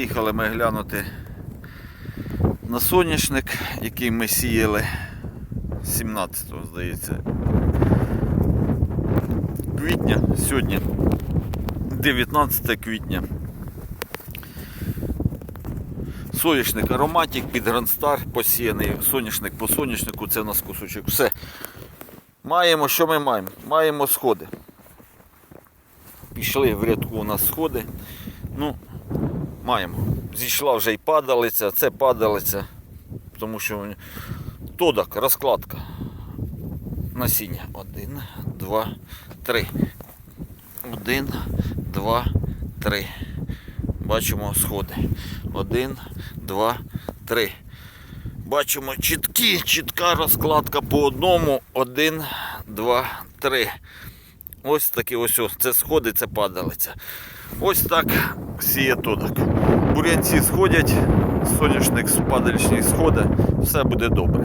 Їхали ми глянути на соняшник, який ми сіяли 17-го, здається. Квітня, сьогодні 19 квітня. Соняшник ароматик під Грандстар посіяний. Соняшник по соняшнику це у нас кусочок. Все. Маємо, що ми маємо? Маємо сходи. Пішли в рядку у нас сходи. Ну, маємо. Зійшла вже й падалиця, це падалиця, тому що тодок, розкладка. Насіння. Один, два, три. Один, два, три. Бачимо сходи. Один, два, три. Бачимо чіткі, чітка розкладка по одному. Один, два, три. Ось такі ось, ось. Це сходи, це падалиця. Ось так сіє тодок. Бурянці сходять, соняшник падалічний сходить, все буде добре.